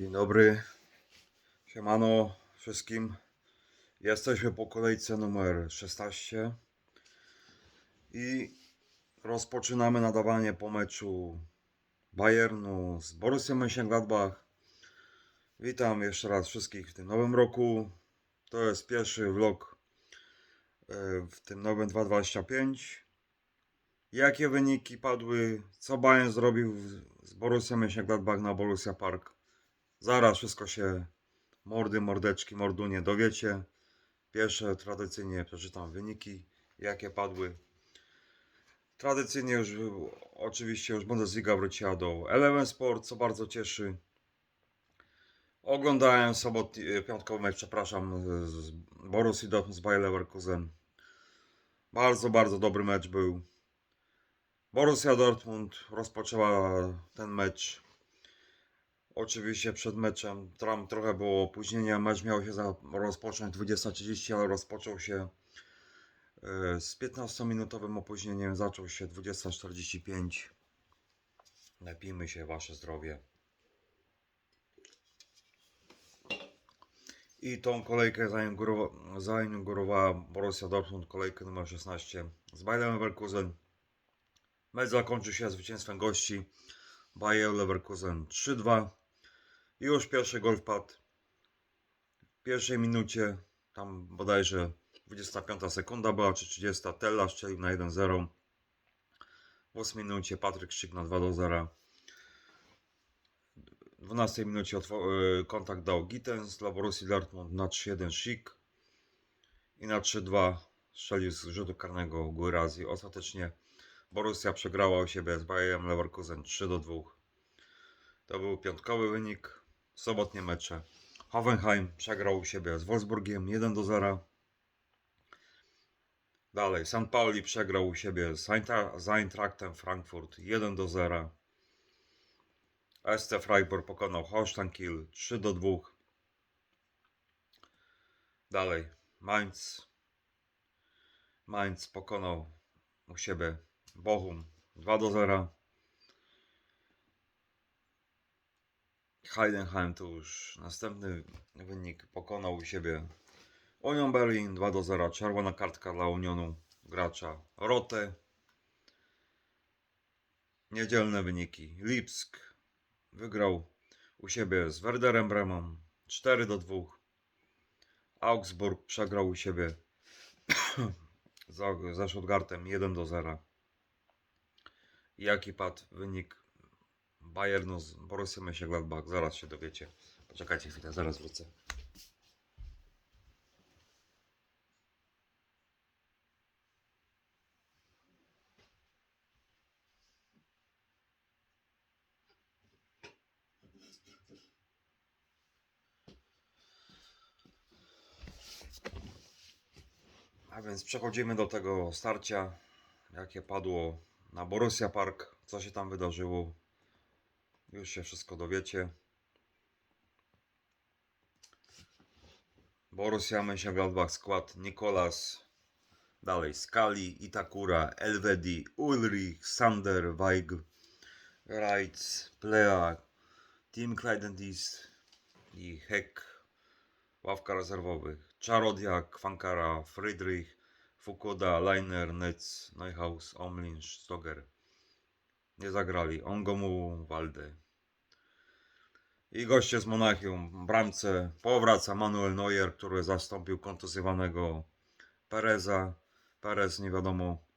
Dzień dobry. Siemano wszystkim. Jesteśmy po kolejce numer 16 i rozpoczynamy nadawanie po meczu Bayernu z Borussią Mönchengladbach. Witam jeszcze raz wszystkich w tym nowym roku. To jest pierwszy vlog e, w tym nowym 2025. Jakie wyniki padły? Co Bayern zrobił z Borussią Mönchengladbach na Borussia Park? Zaraz wszystko się mordy, mordeczki, mordunie dowiecie. Pierwsze tradycyjnie przeczytam wyniki, jakie padły. Tradycyjnie już oczywiście już Bundesliga wróciła do Eleven Sport, co bardzo cieszy. Oglądałem sobotni, piątkowy mecz, przepraszam, z Borussii Dortmund z Bayer Leverkusen. Bardzo, bardzo dobry mecz był. Borussia Dortmund rozpoczęła ten mecz Oczywiście przed meczem tam trochę było opóźnienia. Mecz miał się rozpocząć 20.30, ale rozpoczął się e, z 15-minutowym opóźnieniem. Zaczął się 20.45. Napijmy się, wasze zdrowie. I tą kolejkę zainaugurowa- zainaugurowała Borussia Dortmund, kolejkę numer 16 z Bayerem Leverkusen. Mecz zakończył się zwycięstwem gości Bayer Leverkusen 3-2. Już pierwszy gol wpadł. W pierwszej minucie, tam bodajże 25 sekunda była, czy 30, Tella strzelił na 1-0. W 8 minucie Patryk Szyk na 2-0. W 12 minucie y, kontakt dał Gittens dla Borussii Dortmund na 3-1 Szyk. I na 3-2 strzelił z rzutu karnego Guirazi. Ostatecznie Borussia przegrała u siebie z Bayerem Leverkusen 3-2. To był piątkowy wynik. Sobotnie mecze. Hoffenheim przegrał u siebie z Wolfsburgiem 1 do 0. Dalej, St. Pauli przegrał u siebie z Eintra- z Eintrachtem Frankfurt 1 do 0. SC Freiburg pokonał Holstein Kiel 3 do 2. Dalej, Mainz. Mainz pokonał u siebie Bochum 2 do 0. Heidenheim to już następny wynik pokonał u siebie Union Berlin 2 do 0. Czerwona kartka dla Unionu gracza Rote. Niedzielne wyniki. Lipsk wygrał u siebie z Werderem Bremą 4 do 2. Augsburg przegrał u siebie za- ze Stuttgartem 1 do 0. Jaki padł wynik Bayernu z Borussią Mönchengladbach. Zaraz się dowiecie. Poczekajcie chwilę, zaraz wrócę. A więc przechodzimy do tego starcia, jakie padło na Borussia Park, co się tam wydarzyło. Już się wszystko dowiecie. Borussia Mönchengladbach skład Nikolas, dalej Skali, Itakura, Elvedi, Ulrich, Sander, Weigl, Reitz, Plea, Tim Kleidendis i Heck, ławka rezerwowych, Czarodiak, Fankara, Friedrich, Fukuda, Leiner, Netz, Neuhaus, Omlin, Stoger. Nie zagrali. Ongomu, Walde. I goście z Monachium. Bramce powraca Manuel Neuer, który zastąpił kontuzjowanego Pereza. Perez nie wiadomo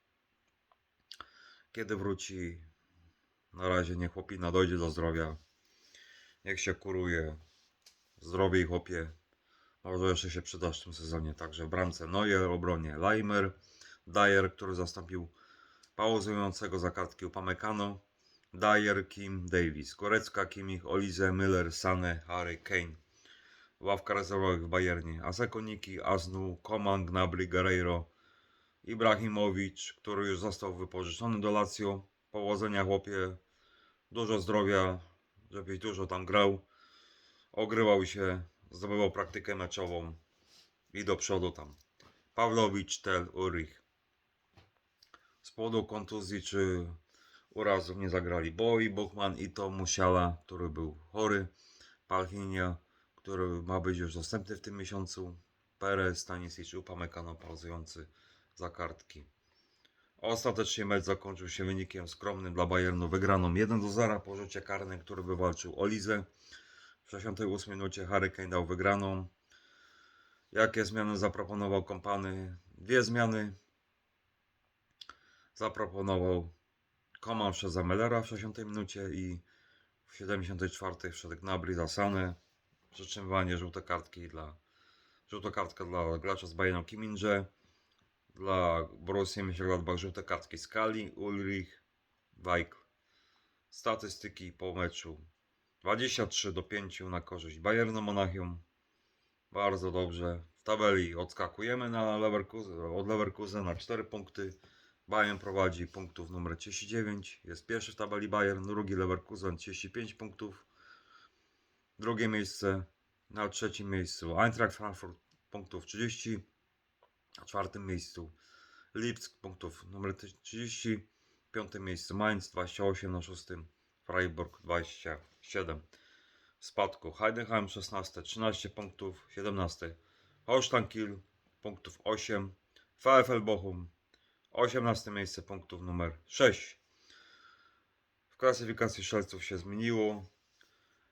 kiedy wróci. Na razie niech chłopina dojdzie do zdrowia. Niech się kuruje. Zdrowie i chłopie. Może jeszcze się przyda w tym sezonie. Także bramce Neuer, obronie Leimer, Dyer, który zastąpił pauzującego za kartki Upamecano, Dyer, Kim, Davis, Gorecka, Kimmich, Olize, Miller, Sane, Harry, Kane. Ławka rezerwowych w Bayernie. Asekoniki, Aznu, Koman, Gnabry, Guerreiro, Ibrahimowicz, który już został wypożyczony do Lazio. Powodzenia chłopie, dużo zdrowia, żebyś dużo tam grał. Ogrywał się, zdobywał praktykę meczową i do przodu tam. Pawlowicz, Tel, Ulrich. Z powodu kontuzji czy urazów nie zagrali Boi, Buchman i to Musiala, który był chory. Palhinia, który ma być już dostępny w tym miesiącu. Perez, Stanisic, Upamecano pauzujący za kartki. Ostatecznie mecz zakończył się wynikiem skromnym dla Bayernu, wygraną 1 do 0 po rzucie karnym, który wywalczył Olizę. W 68 minucie Harry Kane dał wygraną. Jakie zmiany zaproponował kompany? Dwie zmiany. Zaproponował Koman przez Mellera w 60 minucie i w 74 wszedł Gnabry za Sanę. Przytrzymywanie żółte kartki dla żółta kartka dla gracza z Bayernu Kiminże. Dla Borussii Mönchengladbach żółte kartki Skali, Ulrich, Wajk. Statystyki po meczu 23 do 5 na korzyść Bayernu Monachium. Bardzo dobrze. W tabeli odskakujemy na Leverkusen, od Leverkusen na 4 punkty. Bayern prowadzi punktów numer 39. Jest pierwszy w tabeli Bayern, drugi Leverkusen 35 punktów. Drugie miejsce na trzecim miejscu Eintracht Frankfurt punktów 30. Na czwartym miejscu Lipsk punktów numer 30. Piątym miejscu Mainz 28 na szóstym. Freiburg 27. W spadku Heidenheim 16, 13 punktów, 17. Holstein Kiel punktów 8. VfL Bochum 18 miejsce punktów numer 6. W klasyfikacji strzelców się zmieniło.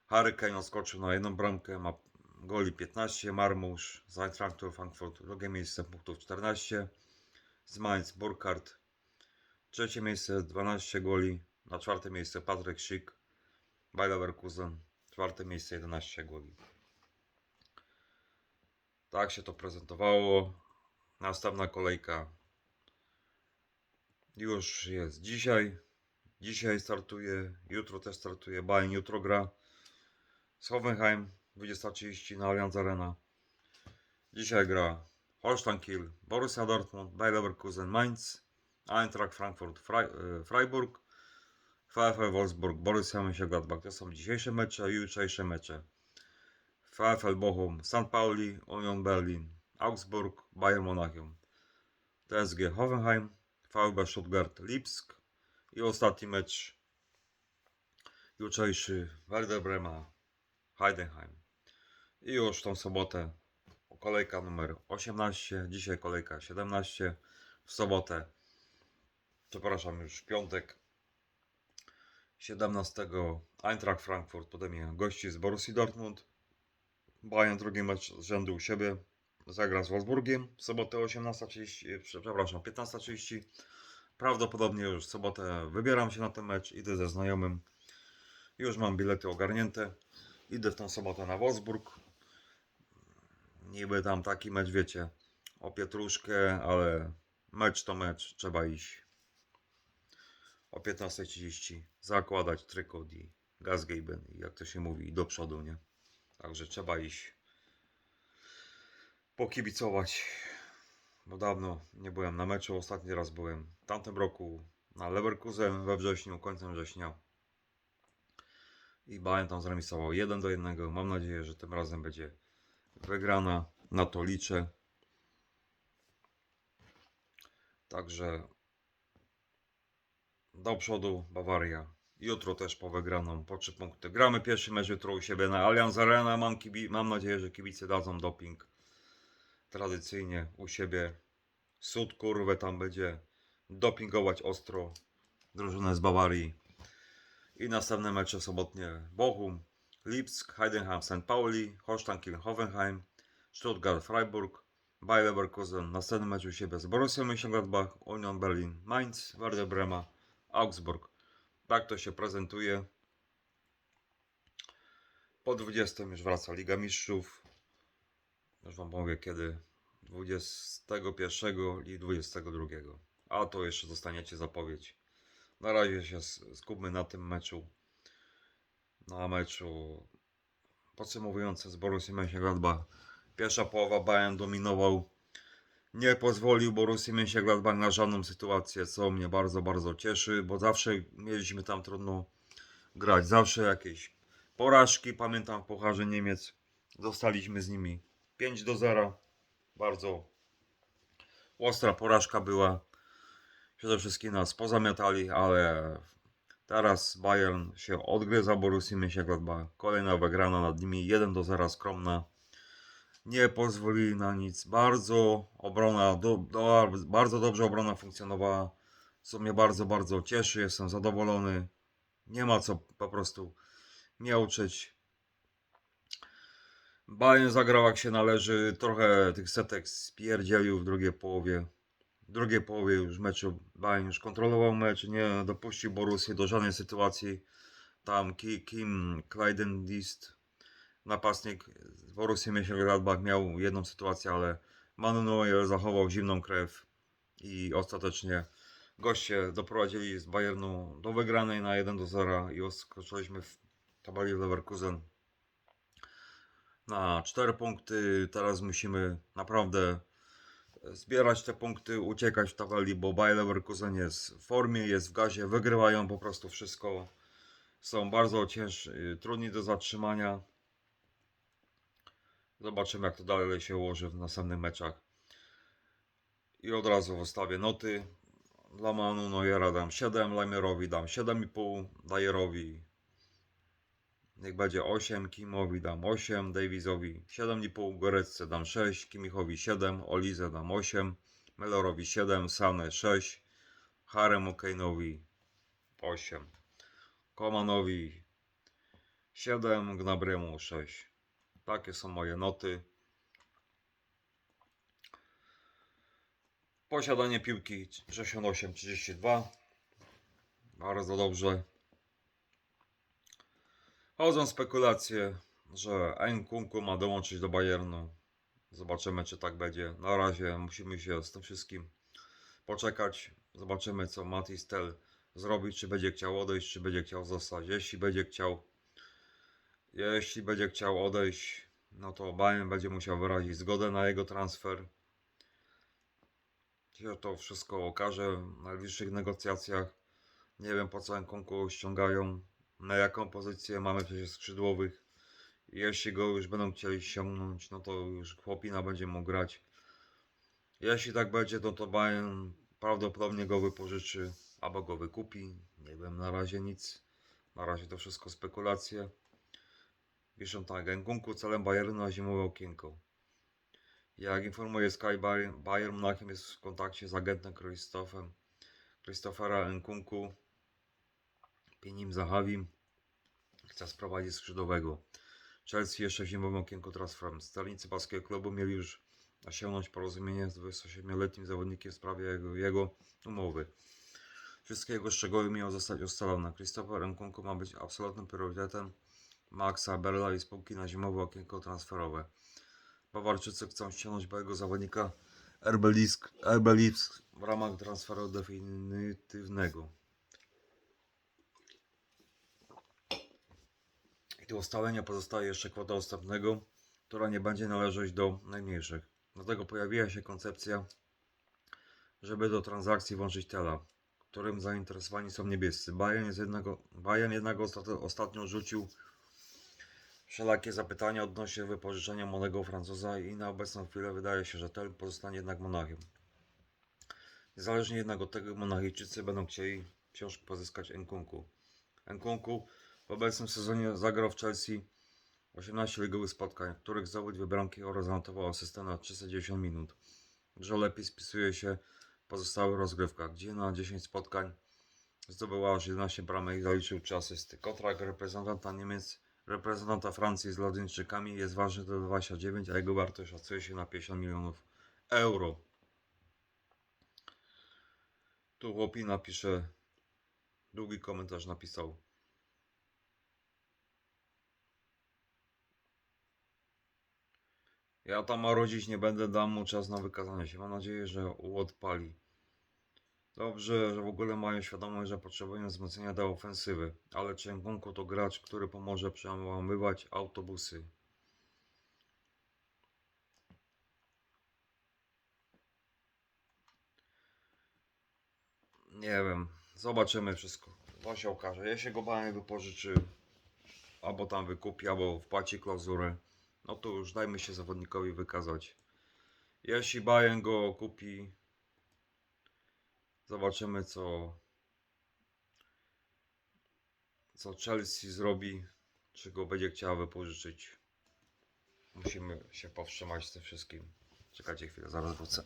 Harry Kane odskoczył na jedną bramkę, ma goli 15, Marmusz z Eintrachtu Frankfurt drugie miejsce punktów 14, z Mainz Burkhardt trzecie miejsce 12 goli, na czwarte miejsce Patryk Schick, Bayer Leverkusen czwarte miejsce 11 goli. Tak się to prezentowało. Następna kolejka już jest dzisiaj. Dzisiaj startuje, jutro też startuje. Bayern jutro gra z Hoffenheim 20.30 na Allianz Arena. Dzisiaj gra Holstein Kiel, Borussia Dortmund, Bayer Leverkusen, Mainz, Eintracht Frankfurt, e, Freiburg, VfL Wolfsburg, Borussia Mönchengladbach. To są dzisiejsze mecze i jutrzejsze mecze. VfL Bochum, St. Pauli, Union Berlin, Augsburg, Bayern Monachium, TSG Hoffenheim, VfB Stuttgart, Lipsk i ostatni mecz jutrzejszy Werder Brema, Heidenheim. I już tą sobotę kolejka numer 18, dzisiaj kolejka 17, w sobotę, przepraszam już w piątek 17 Eintracht Frankfurt podejmie gości z Borussii Dortmund. Bayern drugi mecz z rzędu u siebie zagra z Wolfsburgiem w sobotę 18.30, przepraszam 15.30. Prawdopodobnie już w sobotę wybieram się na ten mecz, idę ze znajomym. Już mam bilety ogarnięte. Idę w tą sobotę na Wolfsburg. Niby tam taki mecz, wiecie, o pietruszkę, ale mecz to mecz, trzeba iść. O 15.30 zakładać trykot i gazgeben, i jak to się mówi, i do przodu, nie? Także trzeba iść pokibicować. Bo dawno nie byłem na meczu. Ostatni raz byłem w tamtym roku na Leverkusen we wrześniu, końcem września. I Bayern tam zremisował 1 do 1. Mam nadzieję, że tym razem będzie wygrana. Na to liczę. Także do przodu Bawaria. Jutro też po wygraną, po 3 punkty. Gramy pierwszy mecz jutro u siebie na Allianz Arena. Mam, kibi- mam nadzieję, że kibice dadzą doping. Tradycyjnie u siebie. Sud kurwę tam będzie dopingować ostro drużynę z Bawarii. I następne mecze sobotnie Bochum, Lipsk, Heidenheim, St. Pauli, Holstein Kiel, Hoffenheim, Stuttgart, Freiburg, Bayer Leverkusen. Następny mecz u siebie z Borussią Mönchengladbach, Union Berlin, Mainz, Werder Brema, Augsburg. Tak to się prezentuje. Po 20 już wraca Liga Mistrzów. Już Wam mówię kiedy. 21 i 22. A to jeszcze dostaniecie zapowiedź. Na razie się skupmy na tym meczu. Na meczu podsumowujący z Borussią Mönchengladbach. Pierwsza połowa Bayern dominował. Nie pozwolił Borussii Mönchengladbach na żadną sytuację, co mnie bardzo, bardzo cieszy, bo zawsze mieliśmy tam trudno grać. Zawsze jakieś porażki. Pamiętam w Pucharze Niemiec dostaliśmy z nimi 5 do 0. Bardzo ostra porażka była. Przede wszystkim nas pozamiatali, ale Teraz Bayern się odgryza Borussii Mönchengladbach. Kolejna wygrana nad nimi 1 do 0 skromna. Nie pozwolili na nic. Bardzo obrona, do, do, bardzo dobrze obrona funkcjonowała. Co mnie bardzo, bardzo cieszy. Jestem zadowolony. Nie ma co po prostu miauczyć. Bayern zagrał jak się należy. Trochę tych setek spierdzielił w drugiej połowie. W drugiej połowie już meczu Bayern już kontrolował mecz. Nie dopuścił Borussię do żadnej sytuacji. Tam Ki- Kim Kleidendist, napastnik z Borussii Mönchengladbach miał jedną sytuację, ale Manu Neuer zachował zimną krew i ostatecznie goście doprowadzili z Bayernu do wygranej na 1 do 0 i skoczyliśmy w tabeli Leverkusen na 4 punkty. Teraz musimy naprawdę zbierać te punkty, uciekać w tabeli, bo Bayer Leverkusen jest w formie, jest w gazie, wygrywają po prostu wszystko. Są bardzo ciężsi, trudni do zatrzymania. Zobaczymy jak to dalej się ułoży w następnych meczach. I od razu wystawię noty. Dla Manu Neuera dam 7, Lamerowi dam 7,5, Dajerowi niech będzie 8, Kimowi dam 8, Davisowi 7,5, Gorecce dam 6, Kimichowi 7, Olize dam 8, Melorowi 7, Sane 6, Haremu Kane'owi 8, Komanowi 7, Gnabremu 6. Takie są moje noty. Posiadanie piłki 68-32. Bardzo dobrze. Chodzą spekulacje, że Nkunku ma dołączyć do Bayernu. Zobaczymy, czy tak będzie. Na razie musimy się z tym wszystkim poczekać. Zobaczymy, co Matis Tel zrobi. Czy będzie chciał odejść, czy będzie chciał zostać. Jeśli będzie chciał, jeśli będzie chciał odejść, no to Bayern będzie musiał wyrazić zgodę na jego transfer. Się to wszystko okaże w najbliższych negocjacjach. Nie wiem, po co Nkunku ściągają na jaką pozycję mamy przecież skrzydłowych. Jeśli go już będą chcieli ściągnąć, no to już chłopina będzie mógł grać. Jeśli tak będzie, no to Bayern prawdopodobnie go wypożyczy albo go wykupi. Nie wiem, na razie nic. Na razie to wszystko spekulacje. Piszą tak, Nkunku celem Bayernu na zimowe okienko. Jak informuje Sky, Bayern, Bayern Monachium jest w kontakcie z agentem Krzysztofem Christophera Nkunku. Pienim Zahawi chce sprowadzić skrzydłowego. Chelsea jeszcze zimowym okienku transferem. Sternicy paskiego klubu mieli już osiągnąć porozumienie z 27-letnim zawodnikiem w sprawie jego, jego umowy. Wszystkie jego szczegóły miały zostać ustalone. Christopher Nkunku ma być absolutnym priorytetem Maxa Berla i spółki na zimowe okienko transferowe. Bawarczycy chcą ściągnąć byłego zawodnika Erbelisk, Erbelisk w ramach transferu definitywnego. Do ustalenia pozostaje jeszcze kwota ostatniego, która nie będzie należeć do najmniejszych. Dlatego pojawiła się koncepcja, żeby do transakcji włączyć Tela, którym zainteresowani są niebiescy. Bayern, jest jednego, Bayern jednak ostat, ostatnio rzucił wszelakie zapytania odnośnie wypożyczenia młodego Francuza i na obecną chwilę wydaje się, że Tel pozostanie jednak Monachium. Niezależnie jednak od tego Monachijczycy będą chcieli wciąż pozyskać Nkunku. Nkunku w obecnym sezonie zagrał w Chelsea 18 ligowych spotkań, w których zdobył bramki oraz zanotował asystę na 390 minut. Grze lepiej spisuje się w pozostałych rozgrywkach, gdzie na 10 spotkań zdobyła aż 11 bramek i zaliczył 3 asysty. Kontrakt reprezentanta Niemiec, reprezentanta Francji z Londyńczykami jest ważny do 29, a jego wartość szacuje się na 50 milionów euro. Tu chłopina pisze, długi komentarz napisał. Ja tam marudzić nie będę, dam mu czas na wykazanie się. Mam nadzieję, że odpali. Dobrze, że w ogóle mają świadomość, że potrzebują wzmocnienia do ofensywy, ale Czengunko to gracz, który pomoże przełamywać autobusy. Nie wiem, zobaczymy wszystko. To się okaże. Jeśli go Bayern wypożyczy, albo tam wykupi, albo wpłaci klauzurę, no to już dajmy się zawodnikowi wykazać. Jeśli Bayern go kupi, zobaczymy co co Chelsea zrobi, czy go będzie chciała wypożyczyć. Musimy się powstrzymać z tym wszystkim. Czekajcie chwilę, zaraz wrócę.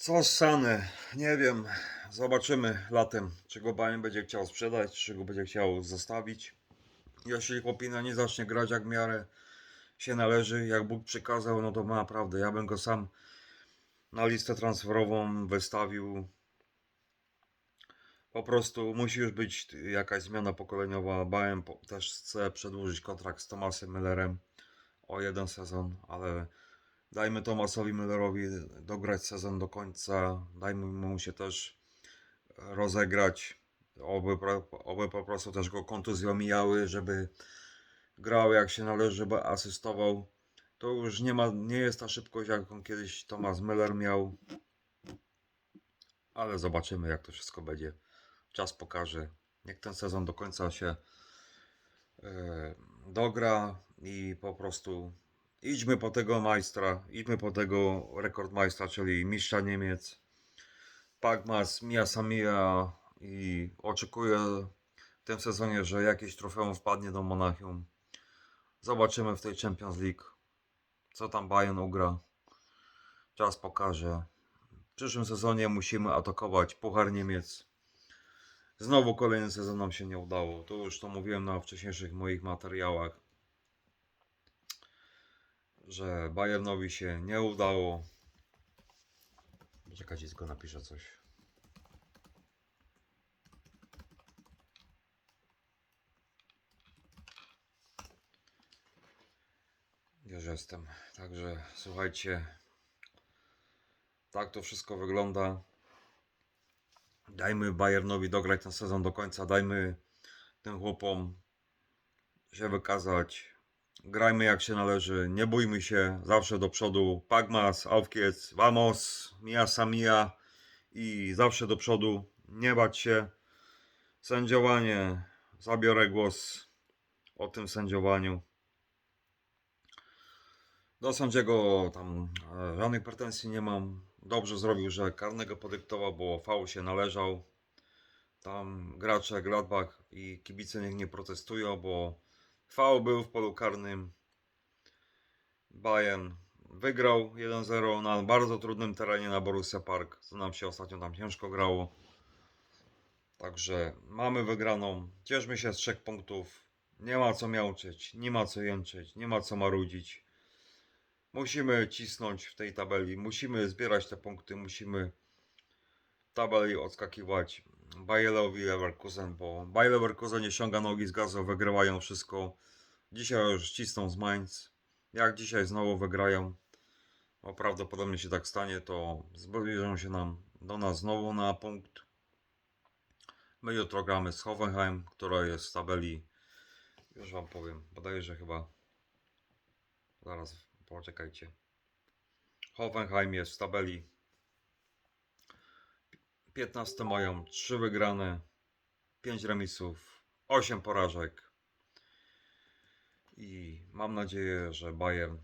Co Sane? Nie wiem. Zobaczymy latem, czy go Bayern będzie chciał sprzedać, czy go będzie chciał zostawić. Jeśli chłopina nie zacznie grać jak w miarę się należy, jak Bóg przykazał, no to naprawdę. Ja bym go sam na listę transferową wystawił. Po prostu musi już być jakaś zmiana pokoleniowa. Bayern też chce przedłużyć kontrakt z Tomasem Müllerem o jeden sezon, ale Dajmy Tomasowi Müllerowi dograć sezon do końca. Dajmy mu się też rozegrać. Oby, oby po prostu też go kontuzje omijały, żeby grał jak się należy, żeby asystował. To już nie, ma, nie jest ta szybkość, jaką kiedyś Tomas Müller miał. Ale zobaczymy, jak to wszystko będzie. Czas pokaże. Niech ten sezon do końca się e, dogra i po prostu idźmy po tego majstra, idźmy po tego rekordmajstra, czyli mistrza Niemiec. Pagmas, Mia Samia i oczekuję w tym sezonie, że jakieś trofeum wpadnie do Monachium. Zobaczymy w tej Champions League, co tam Bayern ugra. Czas pokaże. W przyszłym sezonie musimy atakować Puchar Niemiec. Znowu kolejny sezon nam się nie udało. To już to mówiłem na wcześniejszych moich materiałach że Bayernowi się nie udało. Czekajcie, tylko napiszę coś. Już jestem. Także słuchajcie, tak to wszystko wygląda. Dajmy Bayernowi dograć ten sezon do końca. Dajmy tym chłopom się wykazać. Grajmy jak się należy, nie bójmy się, zawsze do przodu. Pagmas, Aufkiec, Vamos, Mia Samia i zawsze do przodu. Nie bać się. Sędziowanie, zabiorę głos o tym sędziowaniu. Do sędziego tam e, żadnych pretensji nie mam. Dobrze zrobił, że karnego podyktował, bo fał się należał. Tam gracze Gladbach i kibice niech nie protestują, bo Fał był w polu karnym. Bayern wygrał 1-0 na bardzo trudnym terenie na Borussia Park, co nam się ostatnio tam ciężko grało. Także mamy wygraną. Cieszmy się z trzech punktów. Nie ma co miauczeć, nie ma co jęczeć, nie ma co marudzić. Musimy cisnąć w tej tabeli, musimy zbierać te punkty, musimy tabeli odskakiwać Bayerowi Leverkusen, bo Bayer Leverkusen nie ściąga nogi z gazu, wygrywają wszystko. Dzisiaj już cisną z Mainz. Jak dzisiaj znowu wygrają, bo prawdopodobnie się tak stanie, to zbliżą się nam do nas znowu na punkt. My jutro gramy z Hoffenheim, która jest w tabeli. Już wam powiem, bodajże chyba. Zaraz poczekajcie. Hoffenheim jest w tabeli 15 mają 3 wygrane, 5 remisów, 8 porażek. I mam nadzieję, że Bayern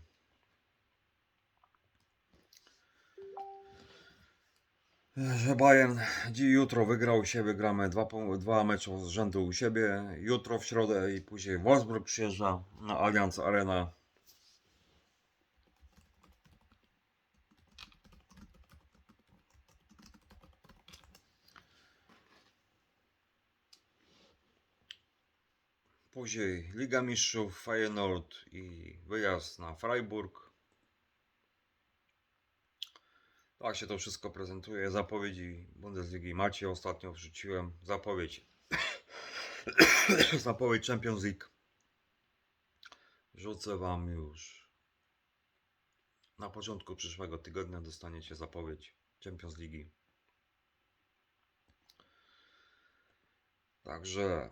że Bayern jutro wygrał u siebie, gramy dwa, dwa mecze z rzędu u siebie, jutro w środę i później Wolfsburg przyjeżdża na Allianz Arena. Później Liga Mistrzów, Feyenoord i wyjazd na Freiburg. Tak się to wszystko prezentuje. Zapowiedzi Bundesligi macie. Ostatnio wrzuciłem zapowiedź. zapowiedź Champions League. Rzucę wam już. Na początku przyszłego tygodnia dostaniecie zapowiedź Champions League. Także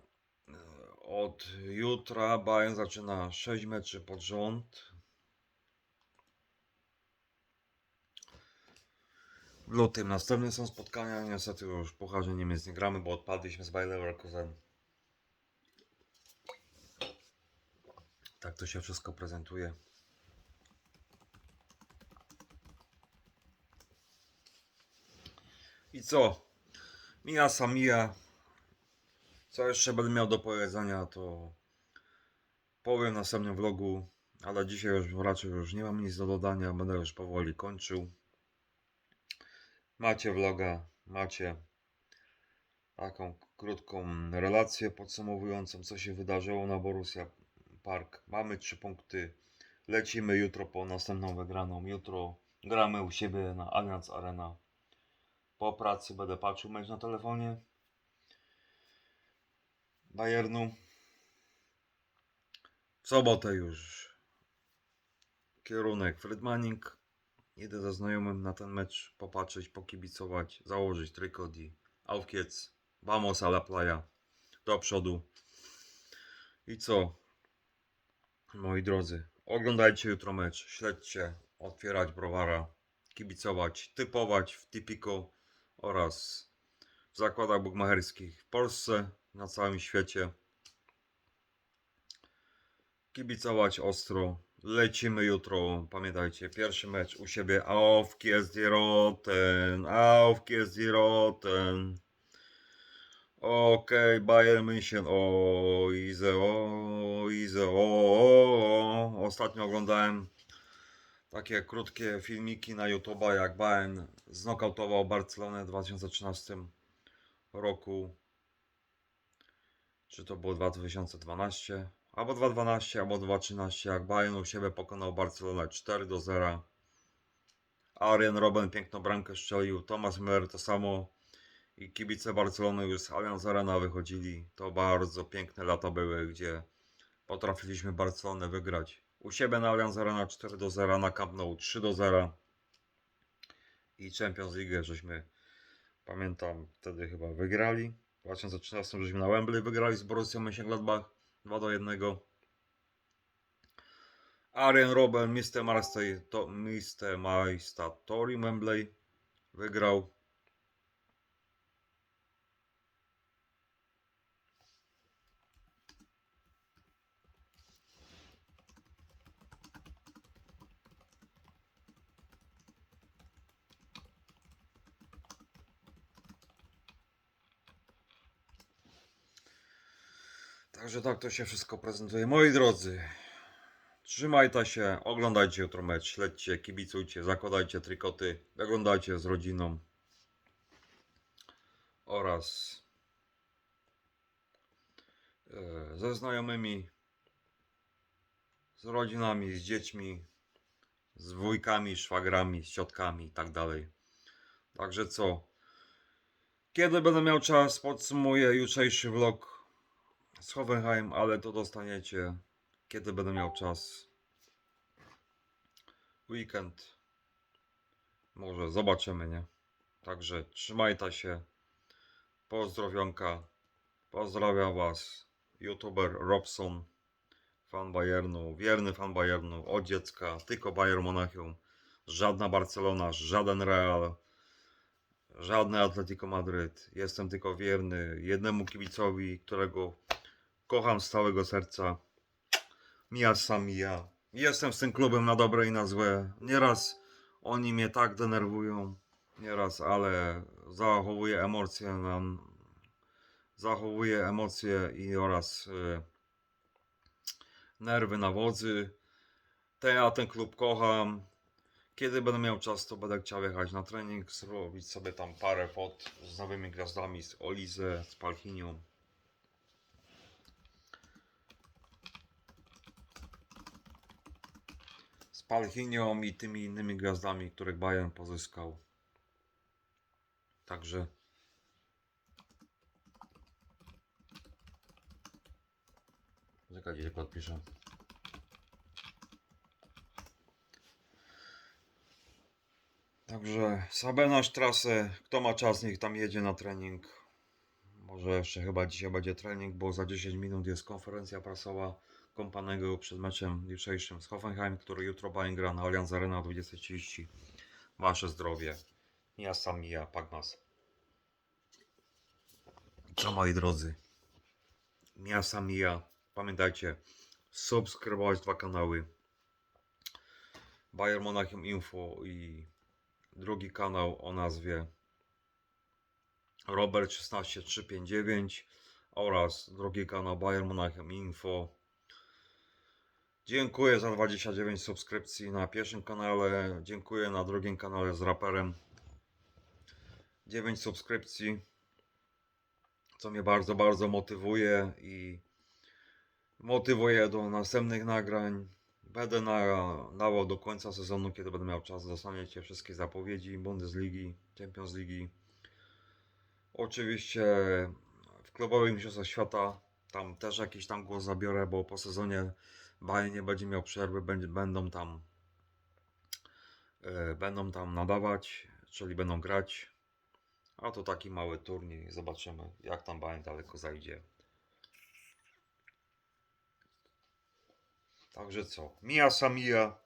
Od jutra Bayern zaczyna 6 meczy pod rząd. W lutym następne są spotkania. Niestety już w Pucharze Niemiec nie gramy, bo odpadliśmy z Bayer Leverkusen. Tak to się wszystko prezentuje. I co? Mija samija. Co jeszcze będę miał do powiedzenia, to powiem w następnym vlogu, ale dzisiaj już raczej już nie mam nic do dodania, będę już powoli kończył. Macie vloga, macie taką krótką relację podsumowującą, co się wydarzyło na Borussia Park. Mamy trzy punkty, lecimy jutro po następną wygraną. Jutro gramy u siebie na Allianz Arena. Po pracy będę patrzył mecz na telefonie. Bayernu. W sobotę już kierunek Friedmaning. Idę ze znajomym na ten mecz popatrzeć, pokibicować, założyć trykot i auf geht's. Vamos a la playa. Do przodu. I co? Moi drodzy, oglądajcie jutro mecz, śledźcie, otwierać browara, kibicować, typować w Tipico oraz w zakładach bukmacherskich w Polsce, na całym świecie. Kibicować ostro. Lecimy jutro. Pamiętajcie, pierwszy mecz u siebie. Auf die Roten. Auf die Roten. Okej, Bayern München. O, Ize, o, Ize, o, o, o. Ostatnio oglądałem takie krótkie filmiki na YouTube'a, jak Bayern znokautował Barcelonę w 2013 roku. Czy to było 2012? Albo 2012, albo 2013, jak Bayern u siebie pokonał Barcelonę 4 do 0. Arjen Robben piękną bramkę strzelił, Thomas Müller to samo. I kibice Barcelony już z Allianz Arena wychodzili. To bardzo piękne lata były, gdzie potrafiliśmy Barcelonę wygrać. U siebie na Allianz Arena 4 do 0, na Camp Nou 3 do 0. I Champions League żeśmy, pamiętam, wtedy chyba wygrali. W 2013 żeśmy na Wembley wygrali z Borussią Mönchengladbach 2 do 1. Arjen Robben, Mr. Tori Wembley wygrał. Także tak to się wszystko prezentuje. Moi drodzy, trzymajcie się, oglądajcie jutro mecz, śledźcie, kibicujcie, zakładajcie trykoty, oglądajcie z rodziną oraz e, ze znajomymi, z rodzinami, z dziećmi, z wujkami, szwagrami, z ciotkami i tak dalej. Także co? Kiedy będę miał czas, podsumuję jutrzejszy vlog z Hoffenheim, ale to dostaniecie kiedy będę miał czas. Weekend. Może zobaczymy, nie? Także trzymajcie się. Pozdrowionka. Pozdrawiam Was. YouTuber Robson. Fan Bayernu. Wierny fan Bayernu. Od dziecka. Tylko Bayern Monachium. Żadna Barcelona. Żaden Real. Żadne Atletico Madryt. Jestem tylko wierny jednemu kibicowi, którego kocham z całego serca. Mija sam ja. Jestem z tym klubem na dobre i na złe. Nieraz oni mnie tak denerwują. Nieraz, ale zachowuję emocje na, zachowuję emocje i oraz y, nerwy na wodzy. Te, ja ten klub kocham. Kiedy będę miał czas, to będę chciał jechać na trening, zrobić sobie tam parę fot z nowymi gwiazdami, z Olize, z Palchinią. Palchinią i tymi innymi gwiazdami, których Bayern pozyskał. Także Czekajcie, tylko odpiszę. Także Sabena trasę. Kto ma czas, niech tam jedzie na trening. Może jeszcze chyba dzisiaj będzie trening, bo za 10 minut jest konferencja prasowa kompanego przed meczem jutrzejszym z Hoffenheim, który jutro Bayern gra na Allianz Arena o 20.30. Wasze zdrowie. Ja sam i ja, Pagmas. Co moi drodzy. Ja sam i ja. Pamiętajcie, subskrybować dwa kanały. Bayern Monachium Info i drugi kanał o nazwie Robert 16359 oraz drugi kanał Bayern Monachium Info. Dziękuję za 29 subskrypcji na pierwszym kanale. Dziękuję na drugim kanale z raperem. 9 subskrypcji, co mnie bardzo, bardzo motywuje i motywuje do następnych nagrań. Będę na, dawał do końca sezonu, kiedy będę miał czas. Dostaniecie wszystkie zapowiedzi Bundesligi, Champions Ligi. Oczywiście w klubowych mistrzostwach świata tam też jakiś tam głos zabiorę, bo po sezonie Bayern nie będzie miał przerwy, będą tam e, będą tam nadawać, czyli będą grać. A to taki mały turniej, zobaczymy jak tam Bayern daleko zajdzie. Także co, Mija Samija,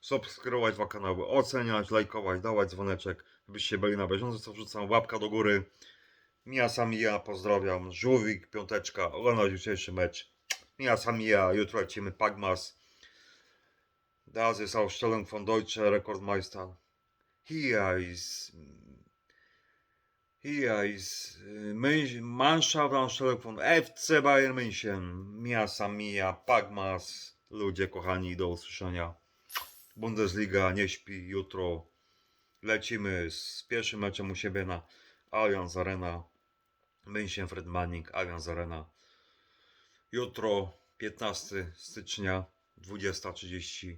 subskrybować dwa kanały, oceniać, lajkować, dawać dzwoneczek, byście byli na bieżąco, co wrzucam, łapka do góry. Mija Samija, pozdrawiam, Żółwik, piąteczka, oglądać jutrzejszy mecz. Mija Samija, jutro lecimy Pagmas. Das ist Ausstellung von Deutsche Rekordmeister. Hier ist hier ist Münch- Mannschaftsausstellung von FC Bayern München. Mia Samia, Pagmas. Ludzie kochani, do usłyszenia. Bundesliga nie śpi. Jutro lecimy z pierwszym meczem u siebie na Allianz Arena. München Fred Manning, Allianz Arena. Jutro 15 stycznia 20.30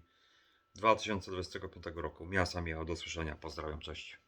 2025 roku. Miasta miała do usłyszenia. Pozdrawiam, cześć.